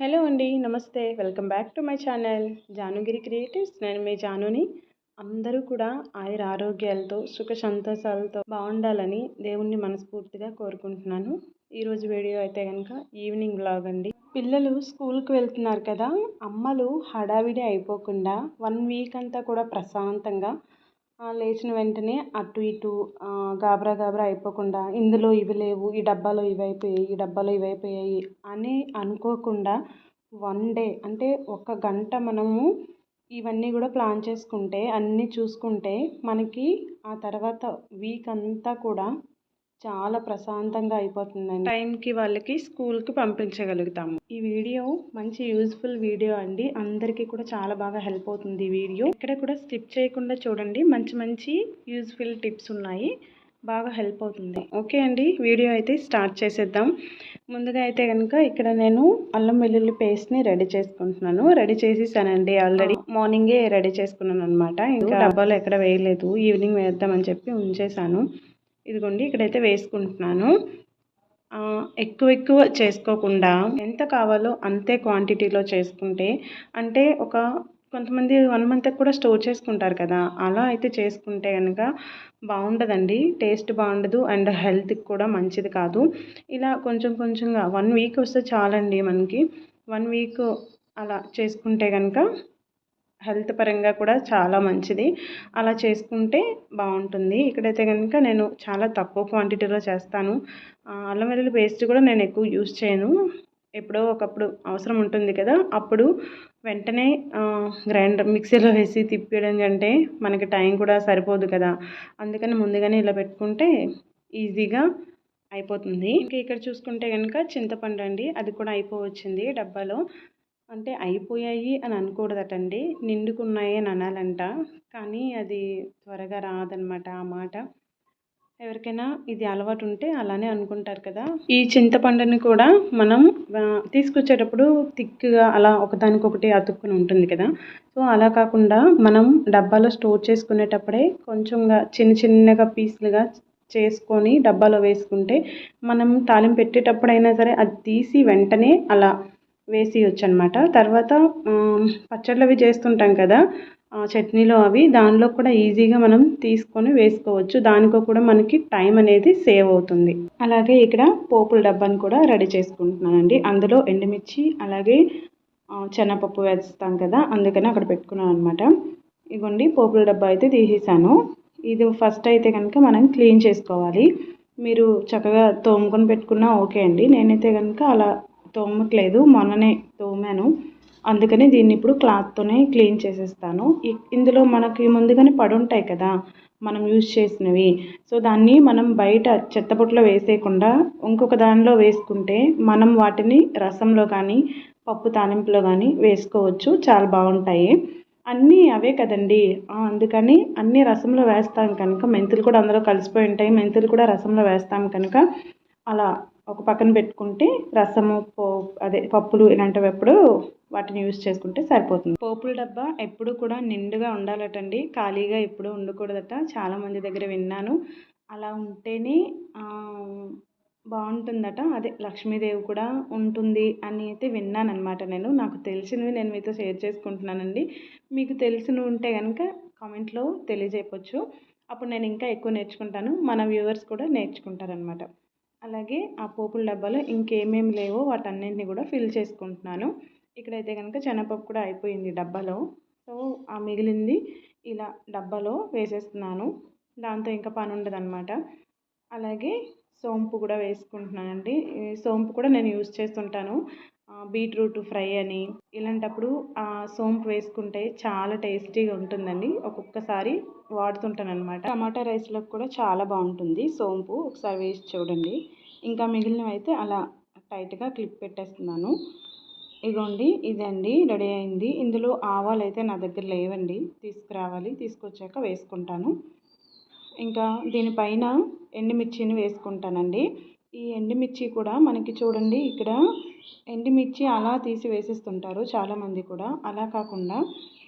Hello అండి namaste. Welcome back to my channel Janugiri creatives. నేను మీ జానుని. అందరూ కూడా ఆయుర ఆరోగ్యాలతో సుఖ సంతోషాలతో బాగుండాలని దేవుణ్ణి మనస్ఫూర్తిగా కోరుకుంటున్నాను. ఈరోజు వీడియో అయితే కనుక ఈవినింగ్ బ్లాగ్ అండి. పిల్లలు స్కూల్కి వెళ్తున్నారు కదా అమ్మలు హడావిడి అయిపోకుండా వన్ వీక్ అంతా కూడా ప్రశాంతంగా లేచిన వెంటనే అటు ఇటు గాబరా గాబరా అయిపోకుండా ఇందులో ఇవి లేవు ఈ డబ్బాలో ఇవి అయిపోయాయి ఈ డబ్బాలో ఇవి అయిపోయాయి అని అనుకోకుండా వన్ డే అంటే ఒక గంట మనము ఇవన్నీ కూడా ప్లాన్ చేసుకుంటే అన్నీ చూసుకుంటే మనకి ఆ తర్వాత వీక్ అంతా కూడా చాలా ప్రశాంతంగా అయిపోతుందండి. టైంకి వాళ్ళకి స్కూల్కి పంపించగలుగుతాము. ఈ వీడియో మంచి యూజ్ఫుల్ వీడియో అండి. అందరికీ కూడా చాలా బాగా హెల్ప్ అవుతుంది ఈ వీడియో. ఇక్కడ కూడా స్కిప్ చేయకుండా చూడండి. మంచి మంచి యూజ్ఫుల్ టిప్స్ ఉన్నాయి. బాగా హెల్ప్ అవుతుంది. ఓకే అండి. వీడియో అయితే స్టార్ట్ చేసేద్దాం. ముందుగా అయితే కనుక ఇక్కడ నేను అల్లం వెల్లుల్లి పేస్ట్ని రెడీ చేసుకుంటున్నాను. రెడీ చేసేసానండి ఆల్రెడీ. మార్నింగే రెడీ చేసుకున్నాను అనమాట ఇంకా డబ్బాలో ఎక్కడ వేయలేదు. ఈవినింగ్ వేద్దామని చెప్పి ఉంచేసాను ఇదిగోండి ఇక్కడైతే వేసుకుంటున్నాను. ఎక్కువ ఎక్కువ చేసుకోకుండా ఎంత కావాలో అంతే క్వాంటిటీలో చేసుకుంటే అంటే ఒక కొంతమంది వన్ మంత్ కూడా స్టోర్ చేసుకుంటారు కదా అలా అయితే చేసుకుంటే కనుక బాగుండదండి. టేస్ట్ బాగుండదు అండ్ హెల్త్కి కూడా మంచిది కాదు. ఇలా కొంచెం కొంచెంగా వన్ వీక్ వస్తే చాలండి మనకి. వన్ వీక్ అలా చేసుకుంటే కనుక హెల్త్ పరంగా కూడా చాలా మంచిది. అలా చేసుకుంటే బాగుంటుంది. ఇక్కడైతే కనుక నేను చాలా తక్కువ క్వాంటిటీలో చేస్తాను. అల్లం వెల్లుల్లి పేస్ట్ కూడా నేను ఎక్కువ యూజ్ చేయను. ఎప్పుడో ఒకప్పుడు అవసరం ఉంటుంది కదా అప్పుడు వెంటనే గ్రైండర్ మిక్సీలో వేసి తిప్పేయడం కంటే మనకి టైం కూడా సరిపోదు కదా. అందుకని ముందుగానే ఇలా పెట్టుకుంటే ఈజీగా అయిపోతుంది. ఇంకా ఇక్కడ చూసుకుంటే కనుక చింతపండు అండి అది కూడా అయిపోవచ్చింది డబ్బాలో. అంటే అయిపోయాయి అని అనకూడదటండి. నిండుకున్నాయి అని అనాలంట. కానీ అది త్వరగా రాదనమాట ఆ మాట. ఎవరికైనా ఇది అలవాటు ఉంటే అలానే అనుకుంటారు కదా. ఈ చింతపండుని కూడా మనం తీసుకొచ్చేటప్పుడు థిక్గా అలా ఒకదానికొకటి అతుక్కుని ఉంటుంది కదా. సో అలా కాకుండా మనం డబ్బాలో స్టోర్ చేసుకునేటప్పుడే కొంచెంగా చిన్న చిన్నగా పీసులుగా చేసుకొని డబ్బాలో వేసుకుంటే మనం తాలింపు పెట్టేటప్పుడైనా సరే అది తీసి వెంటనే అలా వేసేయచ్చు అనమాట తర్వాత పచ్చళ్ళు అవి చేస్తుంటాం కదా చట్నీలో అవి దానిలో కూడా ఈజీగా మనం తీసుకొని వేసుకోవచ్చు. దానికో కూడా మనకి టైం అనేది సేవ్ అవుతుంది. అలాగే ఇక్కడ పోపుల డబ్బాని కూడా రెడీ చేసుకుంటున్నానండి. అందులో ఎండుమిర్చి అలాగే శనగపప్పు వేస్తాం కదా అందుకని అక్కడ పెట్టుకున్నాను అనమాట ఇగోండి పోపుల డబ్బా అయితే తీసేసాను. ఇది ఫస్ట్ అయితే కనుక మనం క్లీన్ చేసుకోవాలి. మీరు చక్కగా తోముకొని పెట్టుకున్నా ఓకే అండి. నేనైతే కనుక అలా తోమట్లేదు. మొన్ననే తోమాను. అందుకని దీన్ని ఇప్పుడు క్లాత్తోనే క్లీన్ చేసేస్తాను. ఇందులో మనకి ముందుగానే పడుంటాయి కదా మనం యూజ్ చేసినవి. సో దాన్ని మనం బయట చెత్తబుట్టలో వేసేయకుండా ఇంకొక దానిలో వేసుకుంటే మనం వాటిని రసంలో కానీ పప్పు తాలింపులో కానీ వేసుకోవచ్చు. చాలా బాగుంటాయి. అన్నీ అవే కదండి. అందుకని అన్నీ రసంలో వేస్తాం కనుక మెంతులు కూడా అందులో కలిసిపోయి ఉంటాయి. మెంతులు కూడా రసంలో వేస్తాం కనుక అలా ఒక పక్కన పెట్టుకుంటే రసము పో అదే పప్పులు ఇలాంటివి ఎప్పుడు వాటిని యూజ్ చేసుకుంటే సరిపోతుంది. పోపుల డబ్బా ఎప్పుడు కూడా నిండుగా ఉండాలటండి. ఖాళీగా ఎప్పుడు ఉండకూడదట. చాలా మంది దగ్గర విన్నాను. అలా ఉంటేనే బాగుంటుందట. అదే లక్ష్మీదేవి కూడా ఉంటుంది అని అయితే విన్నాను అనమాట నేను. నాకు తెలిసినవి నేను మీతో షేర్ చేసుకుంటున్నానండి. మీకు తెలిసినవి ఉంటే కనుక కామెంట్లో తెలియజేయవచ్చు అప్పుడు నేను ఇంకా ఎక్కువ నేర్చుకుంటాను. మన వ్యూవర్స్ కూడా నేర్చుకుంటారనమాట అలాగే ఆ పోపుల డబ్బాలో ఇంకేమేమి లేవో వాటన్నింటినీ కూడా ఫిల్ చేసుకుంటున్నాను. ఇక్కడైతే కనుక శనగపప్పు కూడా అయిపోయింది డబ్బాలో. సో ఆ మిగిలింది ఇలా డబ్బాలో వేసేస్తున్నాను. దాంతో ఇంకా పని ఉండదు అలాగే సోంపు కూడా వేసుకుంటున్నానండి. సోంపు కూడా నేను యూస్ చేస్తుంటాను. బీట్రూట్ ఫ్రై అని ఇలాంటప్పుడు సోంపు వేసుకుంటే చాలా టేస్టీగా ఉంటుందండి. ఒక్కొక్కసారి వాడుతుంటాను అనమాట టమాటా రైస్లోకి కూడా చాలా బాగుంటుంది సోంపు. ఒకసారి వేసి చూడండి. ఇంకా మిగిలినవి అయితే అలా టైట్గా క్లిప్ పెట్టేస్తున్నాను. ఇగోండి ఇదండి రెడీ అయింది. ఇందులో ఆవాలు అయితే నా దగ్గర లేవండి. తీసుకురావాలి తీసుకొచ్చాక వేసుకుంటాను. ఇంకా దీనిపైన ఎండుమిర్చిని వేసుకుంటానండి. ఈ ఎండుమిర్చి కూడా మనకి చూడండి ఇక్కడ ఎండుమిర్చి అలా తీసి వేసేస్తుంటారు చాలామంది కూడా. అలా కాకుండా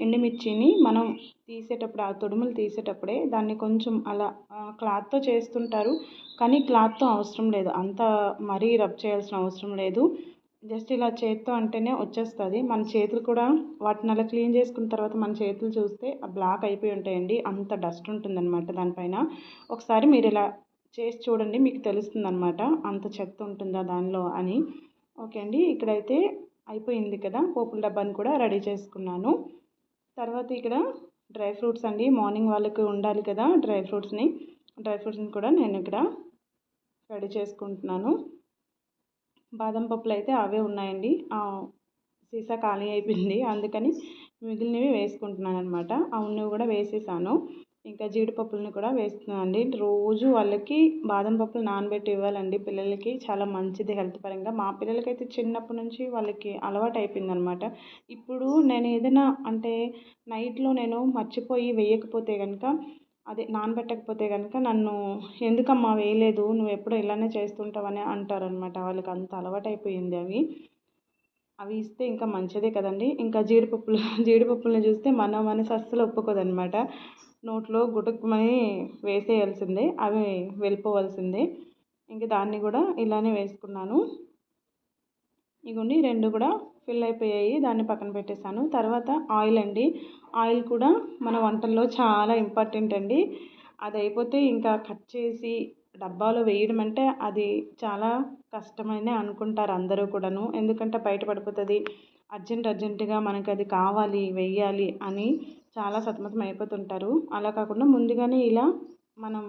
ఎండుమిర్చిని మనం తీసేటప్పుడు ఆ తొడుములు తీసేటప్పుడే దాన్ని కొంచెం అలా క్లాత్తో చేస్తుంటారు. కానీ క్లాత్తో అవసరం లేదు. అంత మరీ రబ్ చేయాల్సిన అవసరం లేదు. జస్ట్ ఇలా చేత్తో అంటేనే వచ్చేస్తుంది. మన చేతులు కూడా వాటిని అలా క్లీన్ చేసుకున్న తర్వాత మన చేతులు చూస్తే బ్లాక్ అయిపోయి ఉంటాయండి. అంత డస్ట్ ఉంటుందన్నమాట దానిపైన. ఒకసారి మీరు ఇలా చేసి చూడండి మీకు తెలుస్తుంది అనమాట అంత చెత్త ఉంటుందా దానిలో అని. ఓకే అండి ఇక్కడైతే అయిపోయింది కదా పోపుల డబ్బాని కూడా రెడీ చేసుకున్నాను. తర్వాత ఇక్కడ డ్రై ఫ్రూట్స్ అండి మార్నింగ్ వాళ్ళకి ఉండాలి కదా డ్రై ఫ్రూట్స్ని. డ్రై ఫ్రూట్స్ని కూడా నేను ఇక్కడ రెడీ చేసుకుంటున్నాను. బాదం పప్పులు అయితే అవే ఉన్నాయండి. సీసా ఖాళీ అయిపోయింది. అందుకని మిగిలినవి వేసుకుంటున్నాను అనమాట అవి కూడా వేసేసాను. ఇంకా జీడిపప్పులను కూడా వేస్తున్నాను అండి రోజు వాళ్ళకి బాదం పప్పులు నానబెట్టి ఇవ్వాలండి. పిల్లలకి చాలా మంచిది హెల్త్ పరంగా. మా పిల్లలకైతే చిన్నప్పటి నుంచి వాళ్ళకి అలవాటు అయిపోయింది అనమాట ఇప్పుడు నేను ఏదైనా అంటే నైట్లో నేను మర్చిపోయి వేయకపోతే కనుక అదే నానబెట్టకపోతే కనుక నన్ను ఎందుకమ్మా వేయలేదు నువ్వు ఎప్పుడు ఇలానే చేస్తుంటావని అంటారనమాట. వాళ్ళకి అంత అలవాటు అయిపోయింది అవి. అవి ఇస్తే ఇంకా మంచిదే కదండి. ఇంకా జీడిపప్పులు జీడిపప్పులను చూస్తే మన మనసు అస్సలు ఒప్పుకోదనమాట. నోట్లో గుటుక్కుమని వేసేయాల్సిందే అవి వెళ్ళిపోవాల్సిందే. ఇంక దాన్ని కూడా ఇలానే వేసుకున్నాను. ఇగోండి రెండు కూడా ఫిల్ అయిపోయాయి దాన్ని పక్కన పెట్టేశాను. తర్వాత ఆయిల్ అండి. ఆయిల్ కూడా మన వంటల్లో చాలా ఇంపార్టెంట్ అండి. అది అయిపోతే ఇంకా కట్ చేసి డబ్బాలో వేయడం అంటే అది చాలా కష్టమనే అనుకుంటారు అందరూ కూడాను. ఎందుకంటే బయట పడిపోతుంది. అర్జెంట్ అర్జెంటుగా మనకి అది కావాలి వెయ్యాలి అని చాలా సతమతం అయిపోతుంటారు. అలా కాకుండా ముందుగానే ఇలా మనం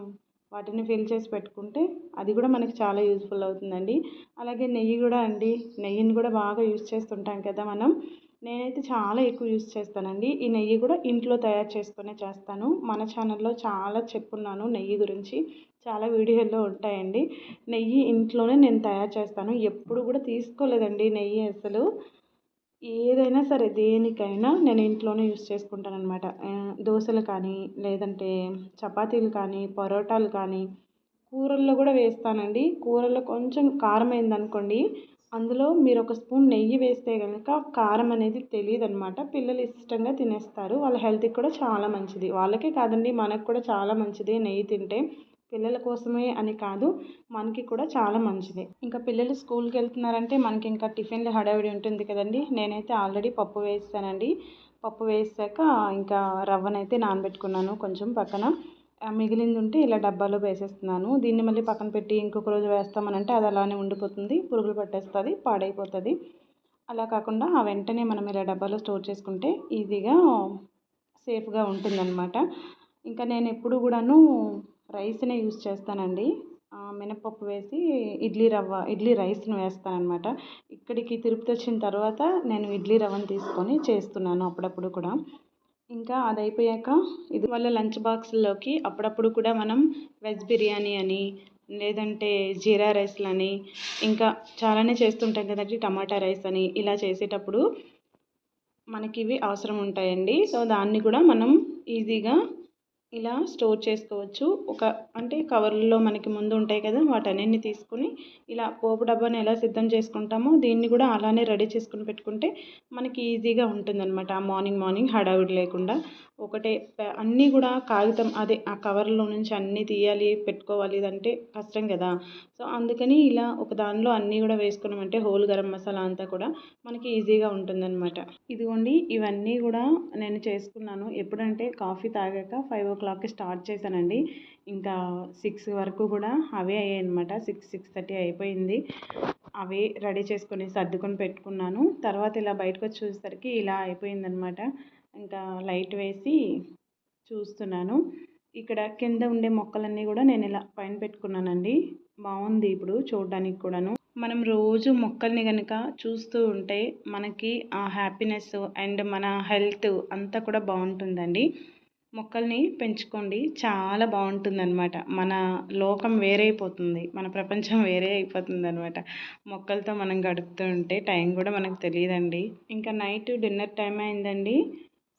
వాటిని ఫిల్ చేసి పెట్టుకుంటే అది కూడా మనకి చాలా యూజ్ఫుల్ అవుతుందండి. అలాగే నెయ్యి కూడా అండి. నెయ్యిని కూడా బాగా యూజ్ చేస్తుంటాం కదా మనం. నేనైతే చాలా ఎక్కువ యూజ్ చేస్తానండి. ఈ నెయ్యి కూడా ఇంట్లో తయారు చేసుకునే చేస్తాను. మన ఛానల్లో చాలా చెప్పున్నాను నెయ్యి గురించి. చాలా వీడియోల్లో ఉంటాయండి. నెయ్యి ఇంట్లోనే నేను తయారు చేస్తాను. ఎప్పుడు కూడా తీసుకోలేదండి నెయ్యి అసలు. ఏదైనా సరే దేనికైనా నేను ఇంట్లోనే యూస్ చేసుకుంటాను అనమాట దోశలు కానీ లేదంటే చపాతీలు కానీ పరోటాలు కానీ కూరల్లో కూడా వేస్తానండి. కూరల్లో కొంచెం కారం అయిందనుకోండి అందులో మీరు ఒక స్పూన్ నెయ్యి వేస్తే కనుక కారం అనేది తెలియదు అనమాట పిల్లలు ఇష్టంగా తినేస్తారు. వాళ్ళ హెల్త్కి కూడా చాలా మంచిది. వాళ్ళకే కాదండి మనకు కూడా చాలా మంచిది నెయ్యి తింటే. పిల్లల కోసమే అని కాదు మనకి కూడా చాలా మంచిది. ఇంకా పిల్లలు స్కూల్కి వెళ్తున్నారంటే మనకి ఇంకా టిఫిన్లు హడావిడి ఉంటుంది కదండి. నేనైతే ఆల్రెడీ పప్పు వేస్తానండి పప్పు వేసాక ఇంకా రవ్వనైతే నానబెట్టుకున్నాను కొంచెం పక్కన. మిగిలింది ఉంటే ఇలా డబ్బాలో వేసేస్తున్నాను. దీన్ని మళ్ళీ పక్కన పెట్టి ఇంకొక రోజు వేస్తామనంటే అది అలానే ఉండిపోతుంది. పురుగులు పట్టేస్తుంది పాడైపోతుంది. అలా కాకుండా ఆ వెంటనే మనం ఇలా డబ్బాలో స్టోర్ చేసుకుంటే ఈజీగా సేఫ్గా ఉంటుందన్నమాట. ఇంకా నేను ఎప్పుడు కూడాను రైస్నే యూస్ చేస్తానండి. మినపప్పు వేసి ఇడ్లీ రవ్వ ఇడ్లీ రైస్ను వేస్తానన్నమాట. ఇక్కడికి తిరుపతి వచ్చిన తర్వాత నేను ఇడ్లీ రవ్వను తీసుకొని చేస్తున్నాను అప్పుడప్పుడు కూడా. ఇంకా అది అయిపోయాక ఇది వల్ల లంచ్ బాక్స్లోకి అప్పుడప్పుడు కూడా మనం వెజ్ బిర్యానీ అని లేదంటే జీరా రైస్లని ఇంకా చాలానే చేస్తుంటాం కదండి టమాటా రైస్ అని ఇలా చేసేటప్పుడు మనకి ఇవి అవసరం ఉంటాయండి సో దాన్ని కూడా మనం ఈజీగా ఇలా స్టోర్ చేసుకోవచ్చు. ఒక అంటే కవర్లో మనకి ముందు ఉంటాయి కదా వాటన్నిటిని తీసుకుని ఇలా పోపు డబ్బాని ఎలా సిద్ధం చేసుకుంటామో దీన్ని కూడా అలానే రెడీ చేసుకుని పెట్టుకుంటే మనకి ఈజీగా ఉంటుందన్నమాట. మార్నింగ్ మార్నింగ్ హడావిడి లేకుండా. ఒకటే అన్నీ కూడా కాగితం అదే ఆ కవర్లో నుంచి అన్నీ తీయాలి పెట్టుకోవాలి ఇదంటే కష్టం కదా. సో అందుకని ఇలా ఒక దానిలో అన్నీ కూడా వేసుకున్నామంటే హోల్ గరం మసాలా అంతా కూడా మనకి ఈజీగా ఉంటుందన్నమాట. ఇదిగోండి ఇవన్నీ కూడా నేను చేసుకున్నాను. ఎప్పుడంటే కాఫీ తాగాక ఫైవ్ ఓ క్లాక్కి స్టార్ట్ చేశానండి. ఇంకా సిక్స్ వరకు కూడా అవే అయ్యాయి అనమాట సిక్స్ సిక్స్ థర్టీ అయిపోయింది. అవే రెడీ చేసుకొని సర్దుకొని పెట్టుకున్నాను. తర్వాత ఇలా బయటకు వచ్చి చూసేసరికి ఇలా అయిపోయిందనమాట ఇంకా లైట్ వేసి చూస్తున్నాను. ఇక్కడ కింద ఉండే మొక్కలన్నీ కూడా నేను ఇలా పైన పెట్టుకున్నానండి. బాగుంది ఇప్పుడు చూడడానికి కూడాను. మనం రోజు మొక్కల్ని కనుక చూస్తూ ఉంటే మనకి ఆ హ్యాపీనెస్ అండ్ మన హెల్త్ అంతా కూడా బాగుంటుందండి. మొక్కల్ని పెంచుకోండి. చాలా బాగుంటుంది అనమాట మన లోకం వేరే అయిపోతుంది మన ప్రపంచం వేరే అయిపోతుంది అనమాట మొక్కలతో మనం గడుపుతూ ఉంటే టైం కూడా మనకు తెలియదండి. ఇంకా నైట్ డిన్నర్ టైం అయిందండి.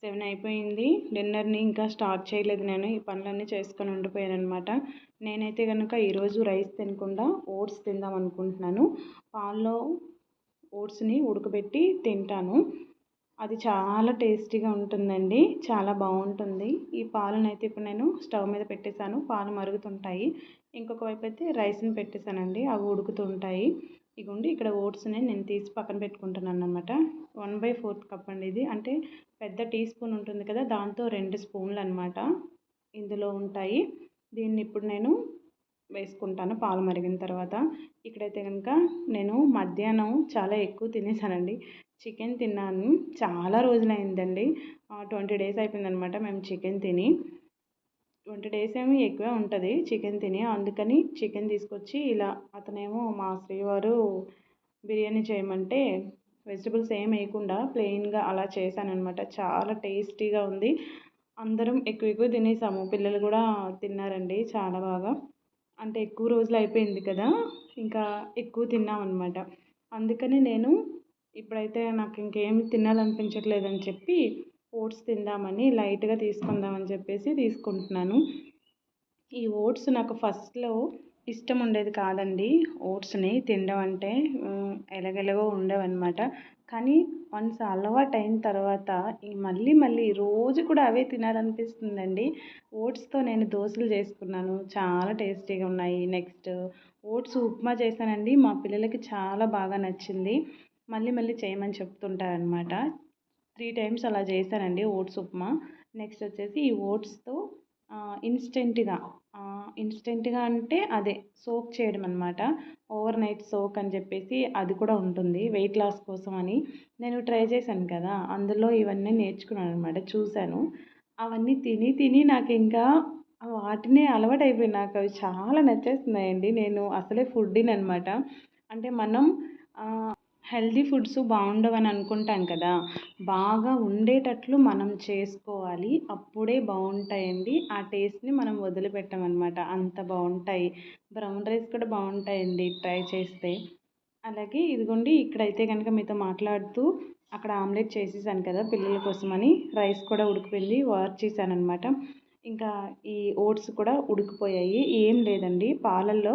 సెవెన్ అయిపోయింది. డిన్నర్ని ఇంకా స్టార్ట్ చేయలేదు నేను. ఈ పనులన్నీ చేసుకొని ఉండిపోయాను అనమాట నేనైతే కనుక ఈరోజు రైస్ తినకుండా ఓట్స్ తిందాం అనుకుంటున్నాను. పాల్లో ఓట్స్ని ఉడకబెట్టి తింటాను. అది చాలా టేస్టీగా ఉంటుందండి. చాలా బాగుంటుంది. ఈ పాలను అయితే ఇప్పుడు నేను స్టవ్ మీద పెట్టేశాను. పాలు మరుగుతుంటాయి. ఇంకొక వైపు అయితే రైస్ని పెట్టేశానండి. అవి ఉడుకుతుంటాయి. ఇగోండి ఇక్కడ ఓట్స్ని నేను తీసి పక్కన పెట్టుకుంటున్నాను అనమాట వన్ బై ఫోర్త్ కప్ అండి ఇది. అంటే పెద్ద టీ స్పూన్ ఉంటుంది కదా దాంతో రెండు స్పూన్లు అనమాట ఇందులో ఉంటాయి. దీన్ని ఇప్పుడు నేను వేసుకుంటాను పాలు మరిగిన తర్వాత. ఇక్కడైతే కనుక నేను మధ్యాహ్నం చాలా ఎక్కువ తినేసానండి చికెన్ తిన్నాను. చాలా రోజులైందండి. ట్వంటీ డేస్ అయిపోయిందనమాట మేము చికెన్ తిని. ట్వంటీ డేస్ ఏమి ఎక్కువే ఉంటుంది చికెన్ తిని. అందుకని చికెన్ తీసుకొచ్చి ఇలా అతనేమో మా శ్రీవారు బిర్యానీ చేయమంటే వెజిటబుల్స్ ఏం వేయకుండా ప్లెయిన్గా అలా చేశానమాట అనమాట చాలా టేస్టీగా ఉంది. అందరం ఎక్కువ ఎక్కువ తినేసాము. పిల్లలు కూడా తిన్నారండి చాలా బాగా. అంటే ఎక్కువ రోజులు అయిపోయింది కదా. ఇంకా ఎక్కువ తిన్నాం అనమాట అందుకని నేను ఇప్పుడైతే నాకు ఇంకేం తినాలనిపించట్లేదని చెప్పి ఓట్స్ తిందామని లైట్గా తీసుకుందామని చెప్పేసి తీసుకుంటున్నాను. ఈ ఓట్స్ నాకు ఫస్ట్లో ఇష్టం ఉండేది కాదండి. ఓట్స్ని తినడం అంటే ఎలగెలగో ఉండేవన్నమాట. కానీ వన్స్ అలవాటు అయిన తర్వాత ఈ మళ్ళీ మళ్ళీ రోజు కూడా అవే తినాలనిపిస్తుందండి. ఓట్స్తో నేను దోశలు చేసుకున్నాను. చాలా టేస్టీగా ఉన్నాయి నెక్స్ట్ ఓట్స్ ఉప్మా చేశానండి. మా పిల్లలకి చాలా బాగా నచ్చింది. మళ్ళీ మళ్ళీ చేయమని చెప్తుంటారనమాట త్రీ టైమ్స్ అలా చేశానండి ఓట్స్ ఉప్మా. నెక్స్ట్ వచ్చేసి ఈ ఓట్స్తో ఇన్స్టెంట్గా ఇన్స్టెంట్గా అంటే అదే సోక్ చేయడం అనమాట ఓవర్ నైట్ సోక్ అని చెప్పేసి అది కూడా ఉంటుంది వెయిట్ లాస్ కోసం అని. నేను ట్రై చేశాను కదా అందులో ఇవన్నీ నేర్చుకున్నాను అనమాట చూశాను. అవన్నీ తిని తిని నాకు ఇంకా వాటినే అలవాటు అయిపోయి నాకు అవి చాలా నచ్చేస్తున్నాయండి. నేను అసలే ఫుడ్డీని అనమాట అంటే మనం హెల్దీ ఫుడ్స్ బాగుండవని అనుకుంటాం కదా బాగా ఉండేటట్లు మనం చేసుకోవాలి. అప్పుడే బాగుంటాయండి. ఆ టేస్ట్ని మనం వదిలిపెట్టమన్నమాట అంత బాగుంటాయి. బ్రౌన్ రైస్ కూడా బాగుంటాయండి ట్రై చేస్తే. అలాగే ఇదిగోండి ఇక్కడైతే కనుక మీతో మాట్లాడుతూ అక్కడ ఆమ్లెట్ చేసేసాను కదా పిల్లల కోసమని. రైస్ కూడా ఉడికిపోయింది. వాష్ చేశాను అనమాట ఇంకా ఈ ఓట్స్ కూడా ఉడికిపోయాయి. ఏం లేదండి. పాలల్లో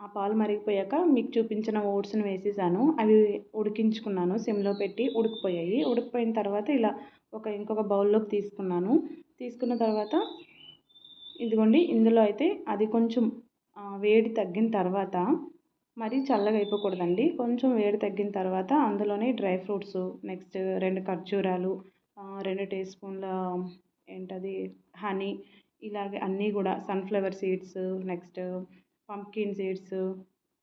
ఆ పాలు మరిగిపోయాక మీకు చూపించిన ఓట్స్ని వేసేసాను. అవి ఉడికించుకున్నాను సిమ్లో పెట్టి ఉడికిపోయాయి. ఉడికిపోయిన తర్వాత ఇలా ఒక ఇంకొక బౌల్లోకి తీసుకున్నాను. తీసుకున్న తర్వాత ఇదిగోండి ఇందులో అయితే అది కొంచెం వేడి తగ్గిన తర్వాత మరీ చల్లగా అయిపోకూడదండి. కొంచెం వేడి తగ్గిన తర్వాత అందులోనే డ్రై ఫ్రూట్స్ నెక్స్ట్ రెండు ఖర్జూరాలు రెండు టీ స్పూన్ల ఏంటది హనీ ఇలాగే అన్నీ కూడా sunflower seeds next pumpkin seeds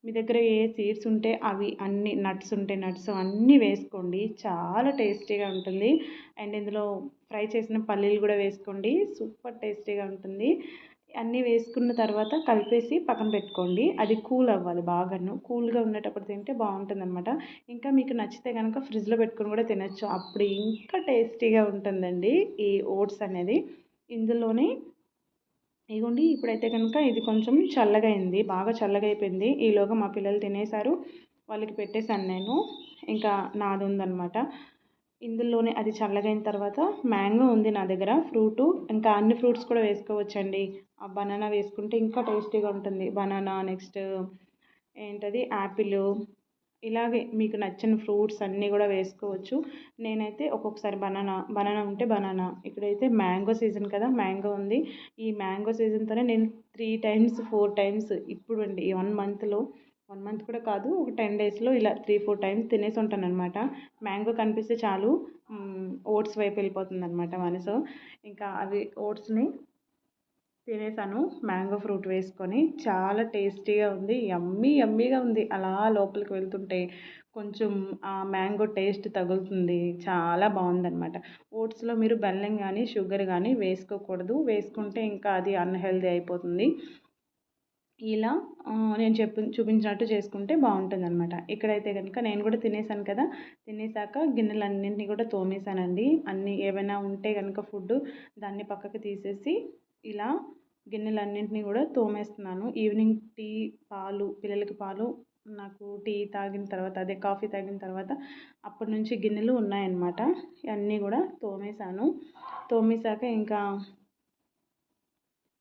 మీ దగ్గర ఏ సీడ్స్ ఉంటే అవి అన్ని నట్స్ ఉంటే నట్స్ అన్నీ వేసుకోండి. చాలా టేస్టీగా ఉంటుంది. అండ్ ఇందులో ఫ్రై చేసిన పల్లీలు కూడా వేసుకోండి. సూపర్ టేస్టీగా ఉంటుంది. అన్నీ వేసుకున్న తర్వాత కలిపేసి పక్కన పెట్టుకోండి. అది కూల్ అవ్వాలి బాగాను. కూల్గా ఉండేటప్పుడు తింటే బాగుంటుంది అనమాట ఇంకా మీకు నచ్చితే కనుక ఫ్రిడ్జ్లో పెట్టుకొని కూడా తినచ్చు. అప్పుడు ఇంకా టేస్టీగా ఉంటుందండి ఈ ఓట్స్ అనేది. ఇందులోనే ఇదిగోండి ఇప్పుడైతే కనుక ఇది కొంచెం చల్లగా అయింది బాగా చల్లగా అయిపోయింది ఈలోగా మా పిల్లలు తినేశారు. వాళ్ళకి పెట్టేశాను నేను. ఇంకా నాది ఉందన్నమాట. ఇందులోనే అది చల్లగైన తర్వాత మ్యాంగో ఉంది నా దగ్గర ఫ్రూటు. ఇంకా అన్ని ఫ్రూట్స్ కూడా వేసుకోవచ్చండి. ఆ బనానా వేసుకుంటే ఇంకా టేస్టీగా ఉంటుంది. బనానా నెక్స్ట్ ఏంటది? యాపిల్ ఇలాగే మీకు నచ్చిన ఫ్రూట్స్ అన్నీ కూడా వేసుకోవచ్చు. నేనైతే ఒక్కొక్కసారి బనానా బనానా ఉంటే బనానా. ఇక్కడైతే మ్యాంగో సీజన్ కదా మ్యాంగో ఉంది. ఈ మ్యాంగో సీజన్తోనే నేను త్రీ టైమ్స్ ఫోర్ టైమ్స్ ఇప్పుడు అండి ఈ వన్ మంత్లో వన్ మంత్ కూడా కాదు ఒక టెన్ డేస్లో ఇలా త్రీ ఫోర్ టైమ్స్ తినేసి ఉంటాను అనమాట మ్యాంగో కనిపిస్తే చాలు ఓట్స్ వైపు వెళ్ళిపోతుంది అనమాట మనసు. ఇంకా అవి ఓట్స్ని తినేసాను. మ్యాంగో ఫ్రూట్ వేసుకొని చాలా టేస్టీగా ఉంది. యమ్మీ యమ్మీగా ఉంది. అలా లోపలికి వెళ్తుంటే కొంచెం ఆ మ్యాంగో టేస్ట్ తగులుతుంది. చాలా బాగుందన్నమాట. ఓట్స్లో మీరు బెల్లం కానీ షుగర్ కానీ వేసుకోకూడదు. వేసుకుంటే ఇంకా అది అన్హెల్దీ అయిపోతుంది. ఇలా నేను చెప్పి చూపించినట్టు చేసుకుంటే బాగుంటుంది అనమాట ఇక్కడైతే కనుక నేను కూడా తినేసాను కదా. తినేసాక గిన్నెలన్నింటినీ కూడా తోమేశానండి. అన్నీ ఏమైనా ఉంటే కనుక ఫుడ్ దాన్ని పక్కకు తీసేసి ఇలా గిన్నెలన్నింటినీ కూడా తోమేస్తున్నాను. ఈవినింగ్ టీ పాలు పిల్లలకి పాలు నాకు టీ తాగిన తర్వాత అదే కాఫీ తాగిన తర్వాత అప్పటి నుంచి గిన్నెలు ఉన్నాయన్నమాట. అన్నీ కూడా తోమేశాను. తోమేశాక ఇంకా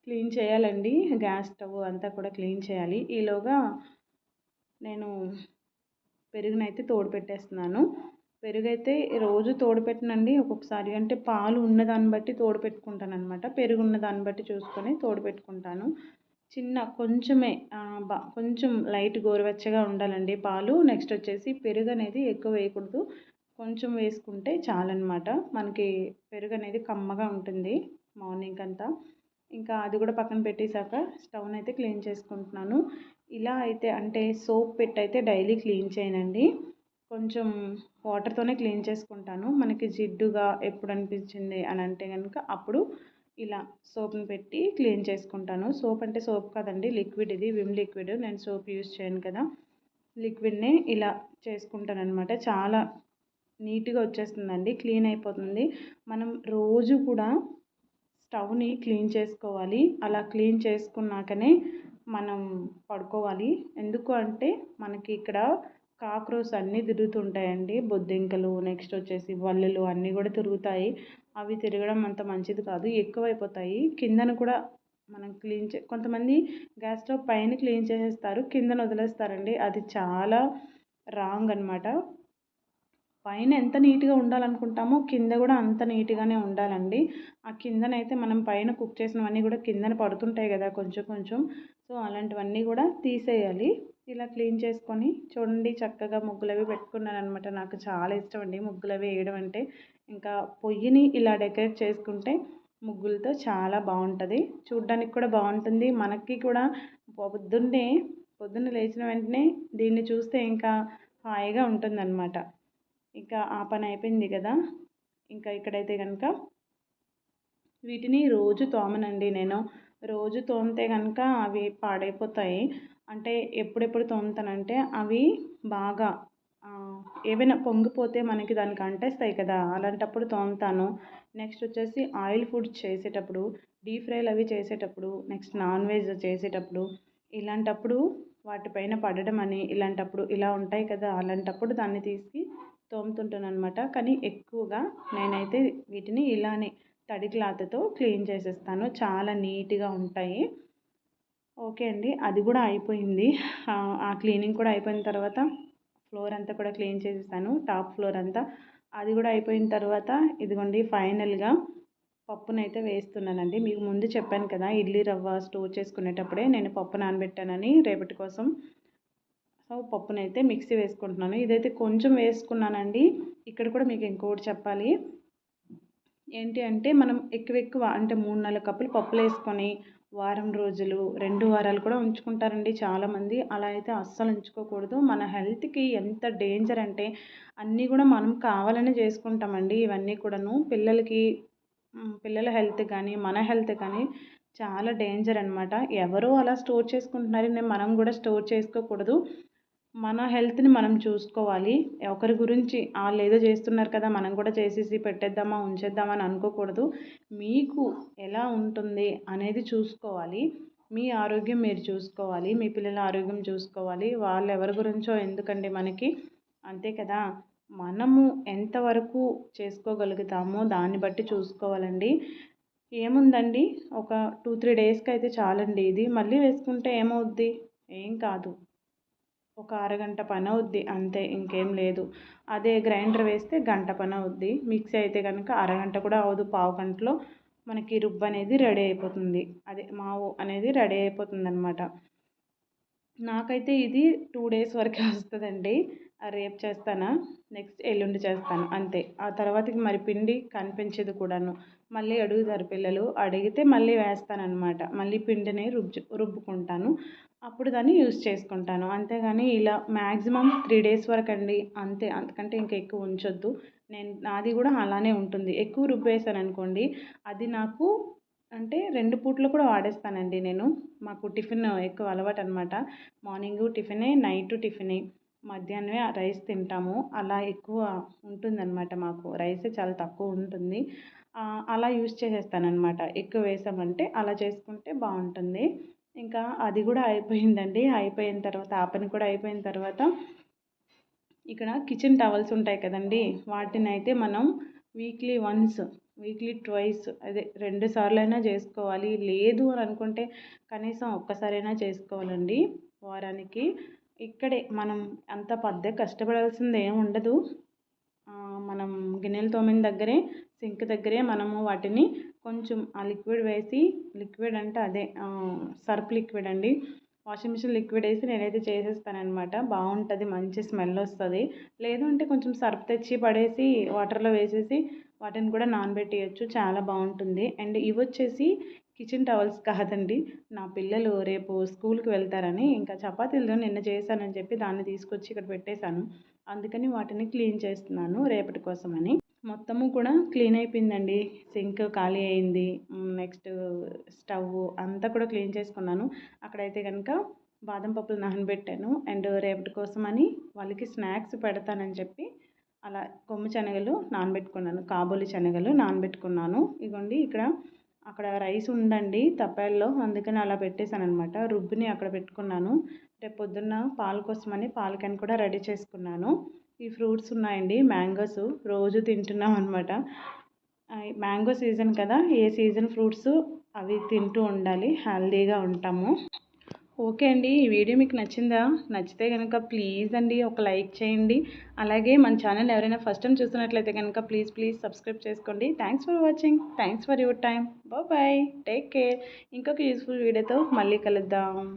క్లీన్ చేయాలండి. గ్యాస్ స్టవ్ అంతా కూడా క్లీన్ చేయాలి. ఈలోగా నేను పెరుగునైతే తోడు పెట్టేస్తున్నాను. పెరుగైతే రోజు తోడు పెట్టనండి ఒక్కొక్కసారి అంటే పాలు ఉన్నదాన్ని బట్టి తోడు పెట్టుకుంటాను అనమాట పెరుగు ఉన్న దాన్ని బట్టి చూసుకొని తోడు పెట్టుకుంటాను చిన్న కొంచెమే బా కొంచెం లైట్ గోరువెచ్చగా ఉండాలండి పాలు. నెక్స్ట్ వచ్చేసి పెరుగు అనేది ఎక్కువ వేయకూడదు. కొంచెం వేసుకుంటే చాలన్నమాట మనకి పెరుగు అనేది కమ్మగా ఉంటుంది మార్నింగ్ అంతా ఇంకా అది కూడా పక్కన పెట్టేశాక స్టవ్ని అయితే క్లీన్ చేసుకుంటున్నాను. ఇలా అయితే అంటే సోప్ పెట్టి అయితే డైలీ క్లీన్ చేయనండి. కొంచెం వాటర్తోనే క్లీన్ చేసుకుంటాను. మనకి జిడ్డుగా ఎప్పుడు అనిపించింది అని అంటే కనుక అప్పుడు ఇలా సోప్ని పెట్టి క్లీన్ చేసుకుంటాను. సోప్ అంటే సోప్ కాదండి లిక్విడ్ ఇది. Vim liquid. నేను సోప్ యూస్ చేయను కదా. లిక్విడ్నే ఇలా చేసుకుంటాను అనమాట చాలా నీట్గా వచ్చేస్తుందండి. క్లీన్ అయిపోతుంది. మనం రోజు కూడా స్టవ్ని క్లీన్ చేసుకోవాలి. అలా క్లీన్ చేసుకున్నాకనే మనం పడుకోవాలి. ఎందుకు అంటే మనకి ఇక్కడ కాక్రోచ్ అన్నీ తిరుగుతుంటాయండి. బొద్దింకలు నెక్స్ట్ వచ్చేసి వల్లులు అన్నీ కూడా తిరుగుతాయి. అవి తిరగడం అంత మంచిది కాదు. ఎక్కువైపోతాయి. కిందన కూడా మనం క్లీన్ చే కొంతమంది గ్యాస్ స్టవ్ పైన క్లీన్ చేసేస్తారు. కిందన వదిలేస్తారండి. అది చాలా రాంగ్ అనమాట పైన ఎంత నీట్గా ఉండాలనుకుంటామో కింద కూడా అంత నీట్గానే ఉండాలండి. ఆ కిందనైతే మనం పైన కుక్ చేసినవన్నీ కూడా కిందన పడుతుంటాయి కదా కొంచెం కొంచెం. సో అలాంటివన్నీ కూడా తీసేయాలి. ఇలా క్లీన్ చేసుకొని చూడండి చక్కగా ముగ్గులు అవి పెట్టుకున్నాను అనమాట నాకు చాలా ఇష్టం అండి ముగ్గులు అవి వేయడం అంటే. ఇంకా పొయ్యిని ఇలా డెకరేట్ చేసుకుంటే ముగ్గులతో చాలా బాగుంటుంది. చూడ్డానికి కూడా బాగుంటుంది. మనకి కూడా పొద్దున్నే పొద్దున్న లేచిన వెంటనే దీన్ని చూస్తే ఇంకా హాయిగా ఉంటుందన్నమాట ఇంకా ఆ పని అయిపోయింది కదా. ఇంకా ఇక్కడైతే కనుక వీటిని రోజు తోమనండి నేను. రోజు తోమితే కనుక అవి పాడైపోతాయి. అంటే ఎప్పుడెప్పుడు తోముతానంటే అవి బాగా ఏవైనా పొంగిపోతే మనకి దానికి అంటేస్తాయి కదా అలాంటప్పుడు తోముతాను. నెక్స్ట్ వచ్చేసి ఆయిల్ ఫుడ్ చేసేటప్పుడు డీప్ ఫ్రైలు అవి చేసేటప్పుడు నెక్స్ట్ నాన్ వెజ్ చేసేటప్పుడు ఇలాంటప్పుడు వాటిపైన పడడం అని ఇలాంటప్పుడు ఇలా ఉంటాయి కదా అలాంటప్పుడు దాన్ని తీసి తోముతుంటాను అనమాట కానీ ఎక్కువగా నేనైతే వీటిని ఇలానే తడి క్లాత్తో క్లీన్ చేసేస్తాను. చాలా నీట్గా ఉంటాయి. ఓకే అండి. అది కూడా అయిపోయింది. ఆ క్లీనింగ్ కూడా అయిపోయిన తర్వాత ఫ్లోర్ అంతా కూడా క్లీన్ చేసేసాను. టాప్ ఫ్లోర్ అంతా. అది కూడా అయిపోయిన తర్వాత ఇదిగోండి ఫైనల్గా పప్పునైతే వేస్తున్నానండి. మీకు ముందు చెప్పాను కదా ఇడ్లీ రవ్వ స్టోర్ చేసుకునేటప్పుడే నేను పప్పు నానబెట్టానని రేపటి కోసం. సో పప్పునైతే మిక్సీ వేసుకుంటున్నాను. ఇదైతే కొంచెం వేసుకున్నానండి. ఇక్కడ కూడా మీకు ఇంకోటి చెప్పాలి. ఏంటి అంటే మనం ఎక్కువ ఎక్కువ అంటే మూడు నాలుగు కప్పులు పప్పులు వేసుకొని వారం రోజులు రెండు వారాలు కూడా ఉంచుకుంటారండి చాలామంది. అలా అయితే అస్సలు ఉంచుకోకూడదు. మన హెల్త్కి ఎంత డేంజర్ అంటే అన్నీ కూడా మనం కావాలనే చేసుకుంటామండి. ఇవన్నీ కూడాను పిల్లలకి పిల్లల హెల్త్ కానీ మన హెల్త్ కానీ చాలా డేంజర్ అనమాట ఎవరో అలా స్టోర్ చేసుకుంటున్నారని మనం కూడా స్టోర్ చేసుకోకూడదు. మన హెల్త్ని మనం చూసుకోవాలి. ఒకరి గురించి వాళ్ళు ఏదో చేస్తున్నారు కదా మనం కూడా చేసేసి పెట్టేద్దామా ఉంచేద్దామా అని అనుకోకూడదు. మీకు ఎలా ఉంటుంది అనేది చూసుకోవాలి. మీ ఆరోగ్యం మీరు చూసుకోవాలి. మీ పిల్లల ఆరోగ్యం చూసుకోవాలి. వాళ్ళు ఎవరి గురించో ఎందుకండి మనకి? అంతే కదా. మనము ఎంతవరకు చేసుకోగలుగుతామో దాన్ని బట్టి చూసుకోవాలండి. ఏముందండి? ఒక టూ త్రీ డేస్కి అయితే చాలండి ఇది. మళ్ళీ వేసుకుంటే ఏమవుద్ది? ఏం కాదు. ఒక అరగంట పని అవుద్ది అంతే ఇంకేం లేదు. అదే గ్రైండర్ వేస్తే గంట పని అవుద్ది మిక్సీ అయితే కనుక అరగంట కూడా అవదు పావు గంటలో మనకి రుబ్బు అనేది రెడీ అయిపోతుంది. అదే మావు అనేది రెడీ అయిపోతుంది అనమాట నాకైతే ఇది టూ డేస్ వరకే వస్తుందండి. రేపు చేస్తానా? నెక్స్ట్ ఎల్లుండి చేస్తాను. అంతే. ఆ తర్వాతకి మరి పిండి కనిపించదు కూడాను. మళ్ళీ అడుగుతారు పిల్లలు. అడిగితే మళ్ళీ వేస్తానన్నమాట. మళ్ళీ పిండిని రుబ్బు రుబ్బుకుంటాను. అప్పుడు దాన్ని యూస్ చేసుకుంటాను. అంతేగాని ఇలా మ్యాక్సిమమ్ త్రీ డేస్ వరకు అండి అంతే. అంతకంటే ఇంకా ఎక్కువ ఉంచొద్దు. నేను నాది కూడా అలానే ఉంటుంది. ఎక్కువ రుబ్బేసాను అనుకోండి అది నాకు అంటే రెండు పూటలు కూడా వాడేస్తానండి నేను. మాకు టిఫిన్ ఎక్కువ అలవాటు అనమాట మార్నింగ్ టిఫినే నైట్ టిఫినే. మధ్యాహ్నమే రైస్ తింటాము. అలా ఎక్కువ ఉంటుందన్నమాట మాకు. రైస్ చాలా తక్కువ ఉంటుంది. అలా యూస్ చేసేస్తానన్నమాట. ఎక్కువ వేసామంటే అలా చేసుకుంటే బాగుంటుంది. ఇంకా అది కూడా అయిపోయిందండి. అయిపోయిన తర్వాత ఆ పని కూడా అయిపోయిన తర్వాత ఇక్కడ కిచెన్ టవల్స్ ఉంటాయి కదండి. వాటిని అయితే మనం వీక్లీ వన్స్ వీక్లీ ట్వైస్ అదే రెండు సార్లు అయినా చేసుకోవాలి. లేదు అని అనుకుంటే కనీసం ఒక్కసారైనా చేసుకోవాలండి వారానికి. ఇక్కడే మనం అంత పెద్ద కష్టపడాల్సింది ఏమి ఉండదు. మనం గిన్నెలు తోమిన దగ్గరే సింక్ దగ్గరే మనము వాటిని కొంచెం ఆ లిక్విడ్ వేసి లిక్విడ్ అంటే అదే సర్ఫ్ లిక్విడ్ అండి. వాషింగ్ మిషన్ లిక్విడ్ వేసి నేనైతే చేసేస్తానమాట బాగుంటుంది మంచి స్మెల్ వస్తుంది. లేదు అంటే కొంచెం సర్ఫ్ తెచ్చి పడేసి వాటర్లో వేసేసి వాటిని కూడా నానబెట్టేయచ్చు. చాలా బాగుంటుంది. అండ్ ఇవి వచ్చేసి కిచెన్ టవల్స్ కాదండి. నా పిల్లలు రేపు స్కూల్కి వెళ్తారని ఇంకా చపాతీలు నిన్న చేశానని చెప్పి దాన్ని తీసుకొచ్చి ఇక్కడ పెట్టేశాను. అందుకని వాటిని క్లీన్ చేస్తున్నాను రేపటి కోసమని. మొత్తము కూడా క్లీన్ అయిపోయిందండి. సింక్ ఖాళీ అయింది. నెక్స్ట్ స్టవ్ అంతా కూడా క్లీన్ చేసుకున్నాను. అక్కడైతే కనుక బాదం పప్పులు నానబెట్టాను. అండ్ రేపటి కోసమని వాళ్ళకి స్నాక్స్ పెడతానని చెప్పి అలా కొమ్ము శనగలు నానబెట్టుకున్నాను. కాబోలి శనగలు నానబెట్టుకున్నాను. ఇగోండి ఇక్కడ అక్కడ రైస్ ఉందండి తప్పాల్లో. అందుకని అలా పెట్టేశాను అనమాట రుబ్బుని అక్కడ పెట్టుకున్నాను. రేపు పొద్దున్న పాల కోసమని పాలకని కూడా రెడీ చేసుకున్నాను. ఈ ఫ్రూట్స్ ఉన్నాయండి మ్యాంగోస్ రోజు తింటున్నాం అనమాట మ్యాంగో సీజన్ కదా ఏ సీజన్ ఫ్రూట్స్ అవి తింటూ ఉండాలి హెల్దీగా ఉంటాము. ఓకే అండి ఈ వీడియో మీకు నచ్చిందా? నచ్చితే కనుక ప్లీజ్ అండి ఒక లైక్ చేయండి. అలాగే మన ఛానల్ ఎవరైనా ఫస్ట్ టైం చూస్తున్నట్లయితే కనుక ప్లీజ్ ప్లీజ్ సబ్స్క్రైబ్ చేసుకోండి. Thanks for watching thanks for your time bye take care ఇంకొక యూస్ఫుల్ వీడియోతో మళ్ళీ కలుద్దాం.